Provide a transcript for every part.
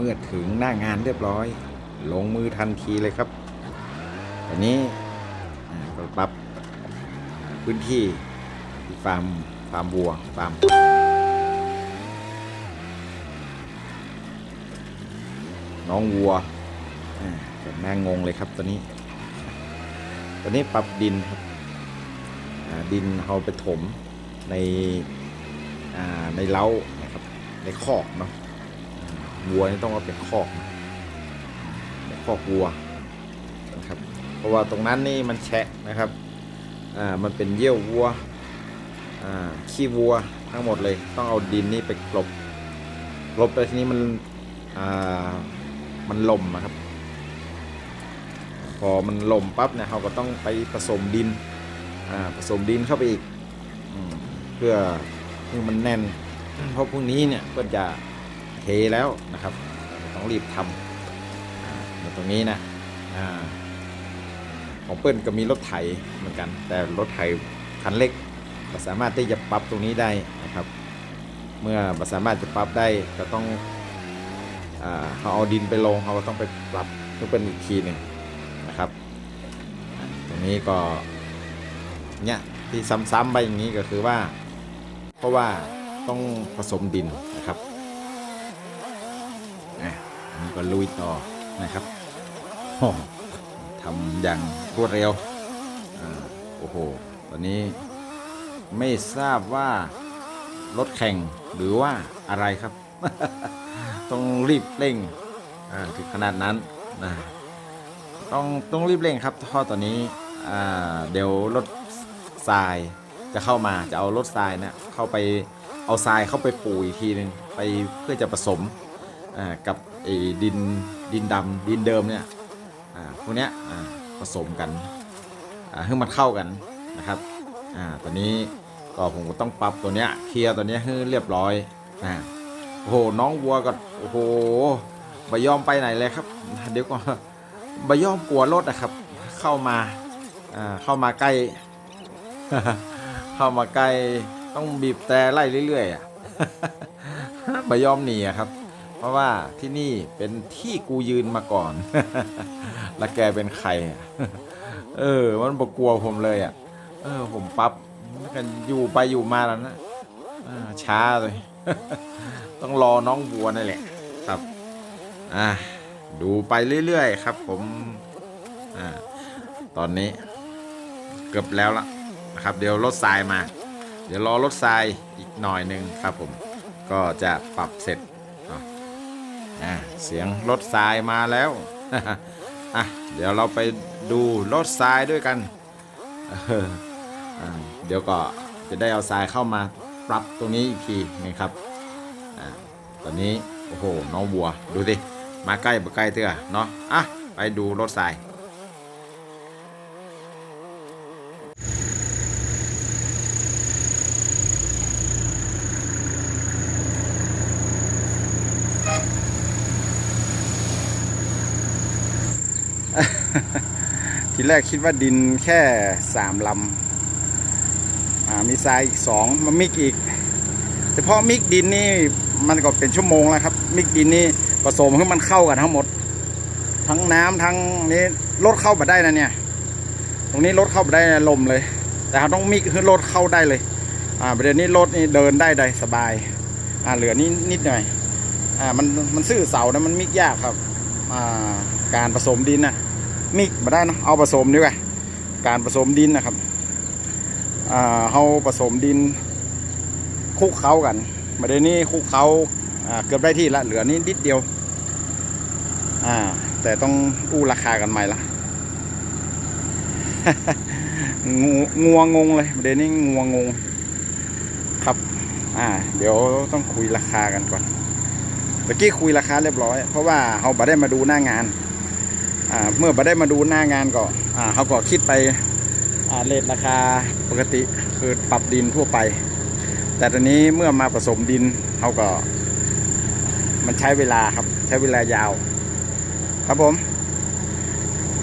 เมื่อถึงหน้างานเรียบร้อย ลงมือทันทีเลยครับอันนี้ก็ปรับพื้นที่ฟาร์มฟาร์มวัวฟาร์มน้องวัวแบแม่งงเลยครับตอนนี้ตอนนี้ปรับดินครับดินเอาไปถมในในเล้านะครับในคอกเนาะ วัวนี่ต้องเอาเป็นคอกเป็นคอกวัวนะครับ เพราะว่าตรงนั้นนี่มันแฉะนะครับอ่ามันเป็นเยี่ยววัวอ่าขี้วัวทั้งหมดเลย ต้องเอาดินนี่ไปกลบกลบไปทีนี้มันอ่ามันลมนะครับ พอมันลมปั๊บเนี่ยเราก็ต้องไปผสมดินอ่าผสมดินเข้าไปอีกอเพื่อให้มันแน่นเพราะพรุ่งนี้เนี่ยก็จะ แล้วนะครับ ต้องรีบทำอ่าตรงนี้นะอของเปิ้ลก็มีรถไถเหมือนกัน แต่รถไถคันเล็กก็สามารถที่จะปรับตรงนี้ได้นะครับ เมื่อสามารถจะปรับได้ก็ต้องเขาเอาดินไปลงเขาก็ต้องไปปรับเพื่อเป็นอีกทีหนึ่งนะครับ ตรงนี้ก็เนี่ยที่ซ้ำๆไปอย่างนี้ก็คือว่า เพราะว่าต้องผสมดินนะครับ ก็ลุยต่อนะครับโอ้ทำอย่างรวดเร็วอโอ้โห ตอนนี้ไม่ทราบว่ารถแข่งหรือว่าอะไรครับ ต้องรีบเร่งถึงขนาดนั้นนะต้องต้องรีบเร่งครับเพราะตอนนี้เดี๋ยวรถทรายจะเข้ามาจะเอารถทรายนะเข้าไปเอาทรายเข้าไปปูอีกทีหนึ่งไปเพื่อจะผสมกับ ไอ้ดินดินดำดินเดิมเนี่ยอ่าพวกเนี้ยอ่าผสมกันอ่าให้มันเข้ากันนะครับอ่าตอนนี้ก็ผมก็ต้องปรับตัวเนี้ยเคลียร์ตัวเนี้ยให้เรียบร้อยอ่าโอ้โหน้องวัวก็โอ้โหบยอมไปไหนเลยครับ เดี๋ยวก่อนบยอมกลัวรถนะครับ เข้ามาอ่าเข้ามาใกล้ เข้ามาใกล้ต้องบีบแต่ไล่เรื่อยๆอะไม่ยอมหนีอะครับ เพราะว่าที่นี่เป็นที่กูยืนมาก่อน แล้วแกเป็นใคร เออ มันบกกลัวผมเลยอะ เออ ผมปั๊บกันอยู่ไปอยู่มาแล้วนะช้าเลย ต้องรอน้องบัวนั่นแหละครับ อ่า ดูไปเรื่อยๆครับ ผม อ่า ตอนนี้เกือบแล้วละนะครับ เดี๋ยวรถทรายมา เดี๋ยวรอรถทรายอีกหน่อยหนึ่งครับผม ก็จะปรับเสร็จ อ่าเสียงรถทรายมาแล้วอะเดี๋ยวเราไปดูรถทรายด้วยกันเดี๋ยวก็จะได้เอาทรายเข้ามาปรับตรงนี้อีกทีนะครับอ่าตอนนี้โอ้โหน้องบัวดูสิมาใกล้บ่ใกล้เถอะเนาะอะไปดูรถทราย ทีแรกคิดว่าดินแค่สามลำมีทรายอีกสองมามิกอีกเฉพาะมิกดินนี่มันก็เป็นชั่วโมงแล้วครับ มิกดินนี่ผสมให้มันเข้ากันทั้งหมด ทั้งน้ำทั้งนี้รถเข้ามาได้นะเนี่ย ตรงนี้รถเข้ามาได้ลมเลย แต่เราต้องมิกให้รถเข้าได้เลยอ่าประเด็นนี้รถนี่เดินได้ได้สบายอ่าเหลือนิดนิดหน่อยอ่ามันมันซื่อเสานะมันมิกยากครับอ่าการผสมดินนะ มิกมาได้นะเอาผสมดีกว่าการผสมดินนะครับเขาผสมดินคุกเคล้ากันประเด็นนี้คุกเคล้าอ่าเกือบได้ที่ละเหลือนิดนิดเดียวแต่ต้องอู้ราคากันใหม่ละงัวงงเลยประเด็นนี้งัวงงครับ อ่า เดี๋ยวต้องคุยราคากันก่อนตะกี้คุยราคาเรียบร้อย เพราะว่าเขาบัได้มาดูหน้างาน เมื่อบัได้มาดูหน้างานก็อ่าเขาก็คิดไปเลทราคาปกติคือปรับดินทั่วไป แต่ตอนนี้เมื่อมาผสมดินเขาก็ มันใช้เวลาครับใช้เวลายาว ครับผม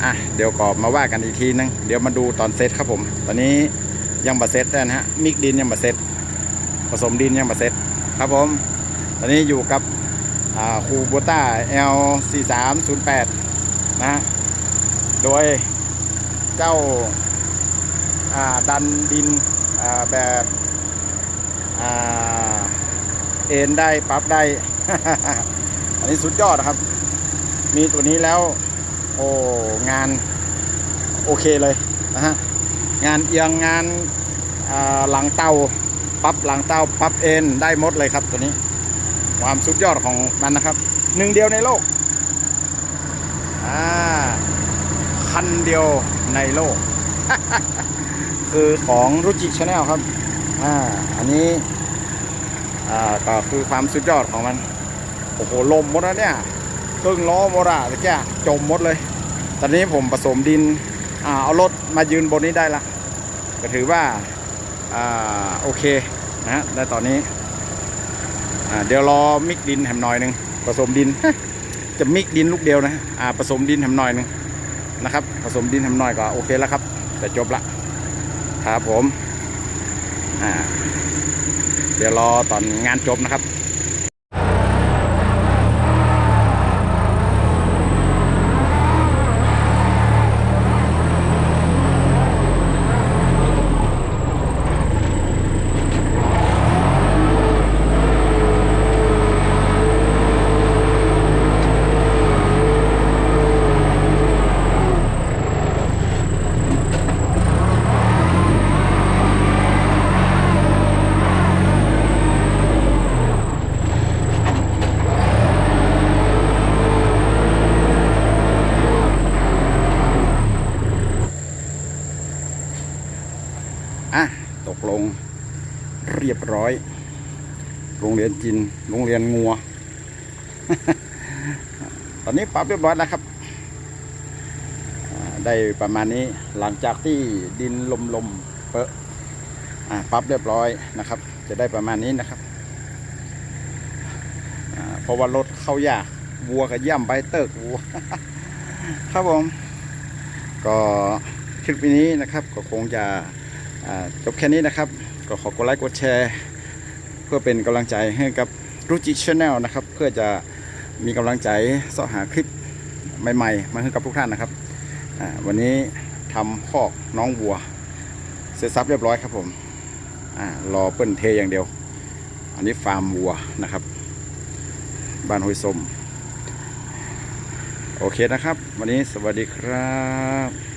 อะเดี๋ยวก็มาว่ากันอีกทีนึงเดี๋ยวมาดูตอนเซตครับผม ตอนนี้ยังบัเซตนะฮะมิกดินยังบัเซตผสมดินยังบัเซตครับผม ตอนนี้อยู่กับคูโบต้า L 4 3 0 8 นะ โดยเจ้าาดันดินแบบเอ็นได้ปรับได้ อันนี้สุดยอดครับ มีตัวนี้แล้ว โอ้งานโอเคเลยนะฮะงานเอียงงานาหลังเตาปรับหลังเตาปรับเอ็นได้หมดเลยครับตัวนี้ ความสุดยอดของมันนะครับ หนึ่งเดียวในโลก อ่าคันเดียวในโลก คือของรุจิชาแนลครับอ่าอันนี้อ่าก็คือความสุดยอดของมัน โอ้โห ลมหมดแล้วเนี่ยครึ่งล้อหมดอะตะแก่จมหมดเลย ตอนนี้ผมผสมดินอ่าเอารถมายืนบนนี้ได้ละก็ถือว่าอ่าโอเคนะฮะและตอนนี้อ่าเดี๋ยวรอมิกดินแหมหน่อยหนึ่งผสมดิน จะมิกดินลูกเดียวนะอ่าผสมดินทำหน่อยหนึ่งนะครับ ผสมดินทำหน่อยก็โอเคแล้วครับแต่จบละครับผมอ่าเดี๋ยวรอตอนงานจบนะครับ โรงเรียนจีนโรงเรียนงัว ตอนนี้ปรับเรียบร้อยแล้วครับ ได้ประมาณนี้หลังจากที่ดินลมๆเปอะปรับเรียบร้อยนะครับ จะได้ประมาณนี้นะครับเพราะว่ารถเข้ายากวัวกับย่ำใบเติกวัวครับผม ก็คลิปนี้นะครับก็คงจะจบแค่นี้นะครับ ก็ขอกดไลค์กดแชร์ เพื่อเป็นกำลังใจให้กับรุจิชาแนลนะครับ เพื่อจะมีกำลังใจเสาะหาคลิปใหม่ๆ มาให้กับทุกท่านนะครับ วันนี้ทำคอกน้องวัว เสร็จสับเรียบร้อยครับผมอรอเปิ้นเทอย่างเดียว อันนี้ฟาร์มวัวนะครับ บ้านห้วยสมโอเคนะครับ วันนี้สวัสดีครับ